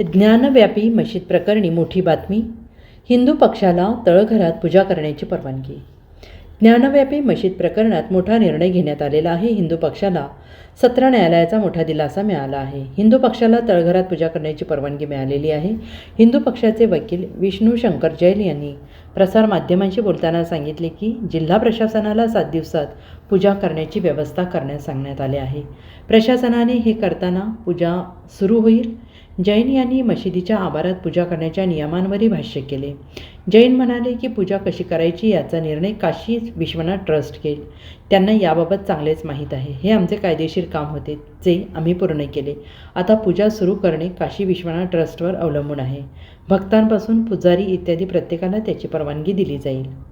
ज्ञानव्यापी मशीद प्रकरणी मोठी बातमी. हिंदू पक्षाला तळघरात पूजा करण्याची परवानगी. ज्ञानव्यापी मशीद प्रकरणात मोठा निर्णय घेण्यात आलेला आहे. हिंदू पक्षाला सत्र न्यायालयाचा मोठा दिलासा मिळाला आहे. हिंदू पक्षाला तळघरात पूजा करण्याची परवानगी मिळालेली आहे. हिंदू पक्षाचे वकील विष्णू शंकर जैन यांनी प्रसारमाध्यमांशी बोलताना सांगितले की जिल्हा प्रशासनाला सात दिवसात पूजा करण्याची व्यवस्था करण्यास सांगण्यात आले आहे. प्रशासनाने हे करताना पूजा सुरू होईल. जैन यांनी मशिदीच्या आवारात पूजा करण्याच्या नियमांवरही भाष्य केले. जैन म्हणाले की पूजा कशी करायची याचा निर्णय काशी विश्वनाथ ट्रस्ट घेईल. त्यांना याबाबत चांगलेच माहीत आहे. हे आमचे कायदेशीर काम होते जे आम्ही पूर्ण केले. आता पूजा सुरू करणे काशी विश्वनाथ ट्रस्टवर अवलंबून आहे. भक्तांपासून पुजारी इत्यादी प्रत्येकाला त्याची परवानगी दिली जाईल.